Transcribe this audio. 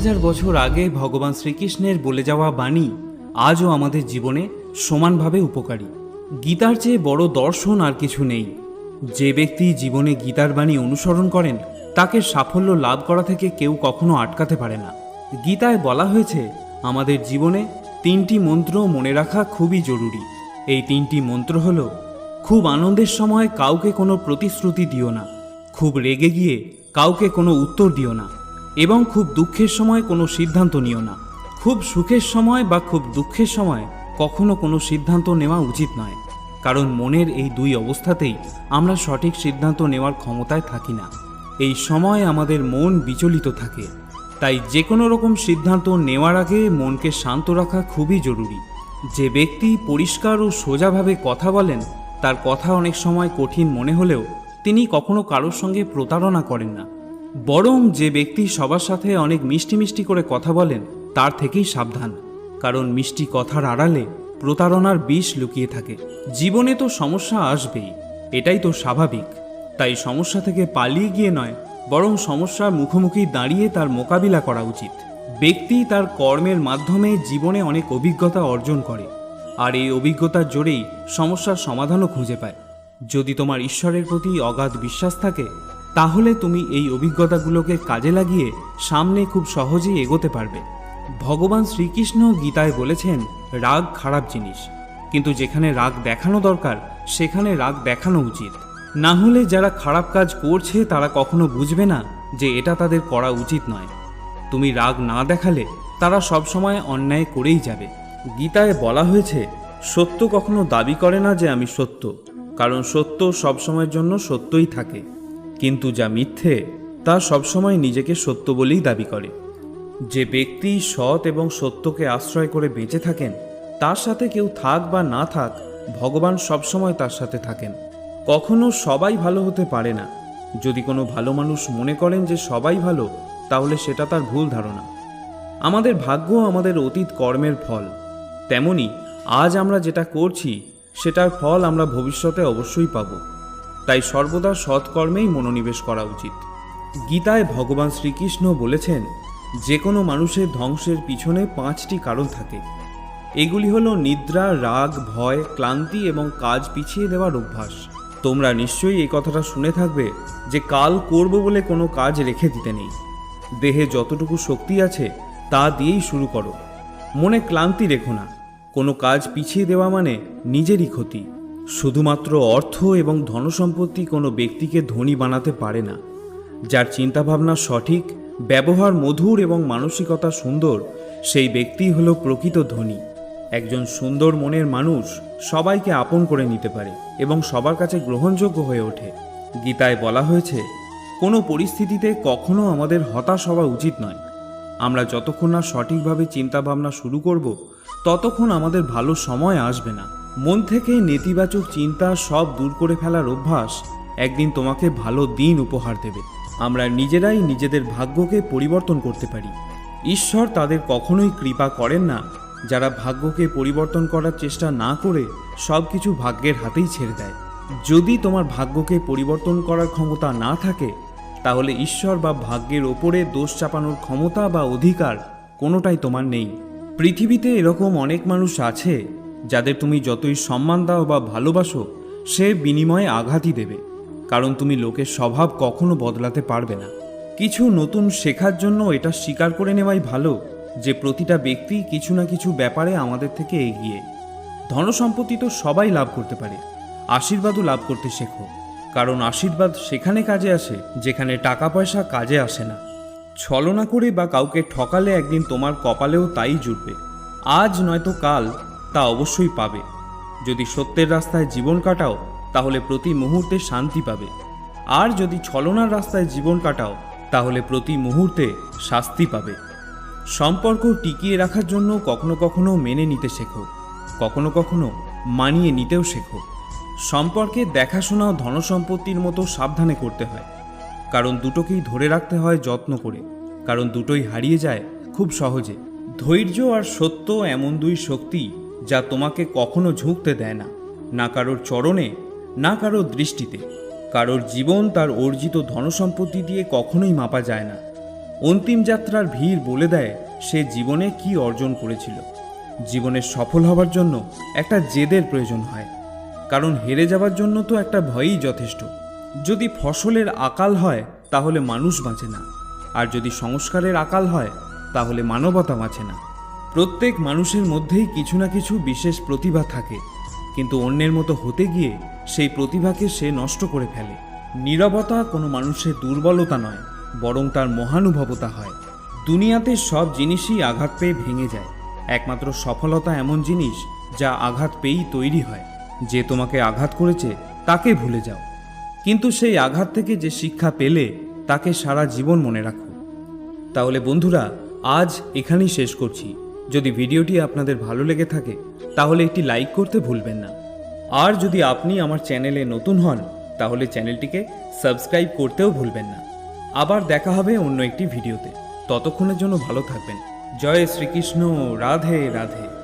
হাজার বছর আগে ভগবান শ্রীকৃষ্ণের বলে যাওয়া বাণী আজও আমাদের জীবনে সমানভাবে উপকারী। গীতার চেয়ে বড় দর্শন আর কিছু নেই। যে ব্যক্তি জীবনে গীতার বাণী অনুসরণ করেন, তাকে সাফল্য লাভ করা থেকে কেউ কখনো আটকাতে পারে না। গীতায় বলা হয়েছে, আমাদের জীবনে তিনটি মন্ত্র মনে রাখা খুবই জরুরি। এই তিনটি মন্ত্র হল, খুব আনন্দের সময় কাউকে কোনো প্রতিশ্রুতি দিও না, খুব রেগে গিয়ে কাউকে কোনো উত্তর দিও না। এবং খুব দুঃখের সময় কোনো সিদ্ধান্ত নিও না। খুব সুখের সময় বা খুব দুঃখের সময় কখনো কোনো সিদ্ধান্ত নেওয়া উচিত নয়। কারণ মনের এই দুই অবস্থাতেই আমরা সঠিক সিদ্ধান্ত নেওয়ার ক্ষমতায় থাকি না। এই সময় আমাদের মন বিচলিত থাকে। তাই যে কোনো রকম সিদ্ধান্ত নেওয়ার আগে মনকে শান্ত রাখা খুবই জরুরি। যে ব্যক্তি পরিষ্কার ও সোজাভাবে কথা বলেন, তার কথা অনেক সময় কঠিন মনে হলেও তিনি কখনো কারোর সঙ্গে প্রতারণা করেন না। বরং যে ব্যক্তি সবার সাথে অনেক মিষ্টি মিষ্টি করে কথা বলেন, তার থেকেই সাবধান। কারণ মিষ্টি কথার আড়ালে প্রতারণার বিষ লুকিয়ে থাকে। জীবনে তো সমস্যা আসবেই, এটাই তো স্বাভাবিক। তাই সমস্যা থেকে পালিয়ে গিয়ে নয়, বরং সমস্যার মুখোমুখি দাঁড়িয়ে তার মোকাবিলা করা উচিত। ব্যক্তি তার কর্মের মাধ্যমে জীবনে অনেক অভিজ্ঞতা অর্জন করে, আর এই অভিজ্ঞতার জোরেই সমস্যার সমাধানও খুঁজে পায়। যদি তোমার ঈশ্বরের প্রতি অগাধ বিশ্বাস থাকে তাহলে তুমি এই অভিজ্ঞতাগুলোকে কাজে লাগিয়ে সামনে খুব সহজেই এগোতে পারবে। ভগবান শ্রীকৃষ্ণ গীতায় বলেছেন, রাগ খারাপ জিনিস। কিন্তু যেখানে রাগ দেখানো দরকার, সেখানে রাগ দেখানো উচিত। না হলে যারা খারাপ কাজ করছে, তারা কখনো বুঝবে না যে এটা তাদের করা উচিত নয়। তুমি রাগ না দেখালে, তারা সবসময় অন্যায় করেই যাবে। গীতায় বলা হয়েছে, সত্য কখনো দাবি করে না যে আমি সত্য। কারণ সত্য সবসময়ের জন্য সত্যই থাকে। কিন্তু যা মিথ্যে, তা সবসময় নিজেকে সত্য বলেই দাবি করে। যে ব্যক্তি সৎ এবং সত্যকে আশ্রয় করে বেঁচে থাকেন, তার সাথে কেউ থাক বা না থাক, ভগবান সবসময় তার সাথে থাকেন। কখনো সবাই ভালো হতে পারে না। যদি কোনো ভালো মানুষ মনে করেন যে সবাই ভালো, তাহলে সেটা তার ভুল ধারণা। আমাদের ভাগ্য আমাদের অতীত কর্মের ফল। তেমনি আজ আমরা যেটা করছি, সেটার ফল আমরা ভবিষ্যতে অবশ্যই পাব। তাই সর্বদা সৎকর্মেই মনোনিবেশ করা উচিত। গীতায় ভগবান শ্রীকৃষ্ণ বলেছেন, যে কোনো মানুষের ধ্বংসের পিছনে পাঁচটি কারণ থাকে। এগুলি হলো নিদ্রা, রাগ, ভয়, ক্লান্তি এবং কাজ পিছিয়ে দেওয়ার অভ্যাস। তোমরা নিশ্চয়ই এই কথাটা শুনে থাকবে যে কাল করব বলে কোনো কাজ রেখে দিতে নেই। দেহে যতটুকু শক্তি আছে, তা দিয়েই শুরু করো। মনে ক্লান্তি রেখো না। কোনো কাজ পিছিয়ে দেওয়া মানে নিজেরই ক্ষতি। শুধুমাত্র অর্থ এবং ধনসম্পত্তি কোনো ব্যক্তিকে ধনী বানাতে পারে না। যার চিন্তাভাবনা সঠিক, ব্যবহার মধুর এবং মানসিকতা সুন্দর, সেই ব্যক্তি হল প্রকৃত ধনী। একজন সুন্দর মনের মানুষ সবাইকে আপন করে নিতে পারে এবং সবার কাছে গ্রহণযোগ্য হয়ে ওঠে। গীতায় বলা হয়েছে, কোনো পরিস্থিতিতে কখনো আমাদের হতাশ হওয়া উচিত নয়। আমরা যতক্ষণ না সঠিকভাবে চিন্তাভাবনা শুরু করব, ততক্ষণ আমাদের ভালো সময় আসবে না। মন থেকে নেতিবাচক চিন্তা সব দূর করে ফেলার অভ্যাস একদিন তোমাকে ভালো দিন উপহার দেবে। আমরা নিজেরাই নিজেদের ভাগ্যকে পরিবর্তন করতে পারি। ঈশ্বর তাদের কখনোই কৃপা করেন না। যারা ভাগ্যকে পরিবর্তন করার চেষ্টা না করে সব কিছু ভাগ্যের হাতেই ছেড়ে দেয়। যদি তোমার ভাগ্যকে পরিবর্তন করার ক্ষমতা না থাকে, তাহলে ঈশ্বর বা ভাগ্যের ওপরে দোষ চাপানোর ক্ষমতা বা অধিকার কোনোটাই তোমার নেই। পৃথিবীতে এরকম অনেক মানুষ আছে যাদের তুমি যতই সম্মান দাও বা ভালোবাসো, সে বিনিময়ে আঘাতই দেবে। কারণ তুমি লোকের স্বভাব কখনো বদলাতে পারবে না। কিছু নতুন শেখার জন্য এটা স্বীকার করে নেওয়াই ভালো যে প্রতিটা ব্যক্তি কিছু না কিছু ব্যাপারে আমাদের থেকে এগিয়ে। ধনসম্পত্তি তো সবাই লাভ করতে পারে। আশীর্বাদও লাভ করতে শেখো। কারণ আশীর্বাদ সেখানে কাজে আসে, যেখানে টাকা পয়সা কাজে আসে না। ছলনা করে বা কাউকে ঠকালে একদিন তোমার কপালেও তাই জুটবে। আজ নয়তো কাল তা অবশ্যই পাবে। যদি সত্যের রাস্তায় জীবন কাটাও, তাহলে প্রতি মুহূর্তে শান্তি পাবে। আর যদি ছলনার রাস্তায় জীবন কাটাও, তাহলে প্রতি মুহূর্তে শাস্তি পাবে। সম্পর্ক টিকিয়ে রাখার জন্য কখনো কখনো মেনে নিতে শেখো, কখনো কখনো মানিয়ে নিতেও শেখো। সম্পর্কে দেখাশোনা ধনসম্পত্তির মতো সাবধানে করতে হয়। কারণ দুটোকেই ধরে রাখতে হয় যত্ন করে। কারণ দুটোই হারিয়ে যায় খুব সহজে। ধৈর্য আর সত্য এমন দুই শক্তি যা তোমাকে কখনো ঝুঁকতে দেয় না না কারোর চরণে, না কারোর দৃষ্টিতে। কারোর জীবন তার অর্জিত ধনসম্পত্তি দিয়ে কখনোই মাপা যায় না। অন্তিম যাত্রার ভিড় বলে দেয় সে জীবনে কি অর্জন করেছিল। জীবনে সফল হবার জন্য একটা জেদের প্রয়োজন হয়। কারণ হেরে যাবার জন্য তো একটা ভয়ই যথেষ্ট। যদি ফসলের আকাল হয়, তাহলে মানুষ বাঁচে না। আর যদি সংস্কারের আকাল হয়, তাহলে মানবতা বাঁচে না। প্রত্যেক মানুষের মধ্যেই কিছু না কিছু বিশেষ প্রতিভা থাকে, কিন্তু অন্যের মতো হতে গিয়ে সেই প্রতিভাকে সে নষ্ট করে ফেলে। নীরবতা কোনো মানুষের দুর্বলতা নয়, বরং তার মহানুভবতা হয়। দুনিয়াতে সব জিনিসই আঘাত পেয়ে ভেঙে যায়। একমাত্র সফলতা এমন জিনিস যা আঘাত পেয়েই তৈরি হয়। যে তোমাকে আঘাত করেছে, তাকে ভুলে যাও। কিন্তু সেই আঘাত থেকে যে শিক্ষা পেলে, তাকে সারা জীবন মনে রাখো। তাহলে বন্ধুরা, আজ এখানেই শেষ করছি। যদি ভিডিওটি আপনাদের ভালো লেগে থাকে, তাহলে একটি লাইক করতে ভুলবেন না। আর যদি আপনি আমার চ্যানেলে নতুন হন, তাহলে চ্যানেলটিকে সাবস্ক্রাইব করতেও ভুলবেন না। আবার দেখা হবে অন্য একটি ভিডিওতে। ততক্ষণের জন্য ভালো থাকবেন। জয় শ্রীকৃষ্ণ। রাধে রাধে।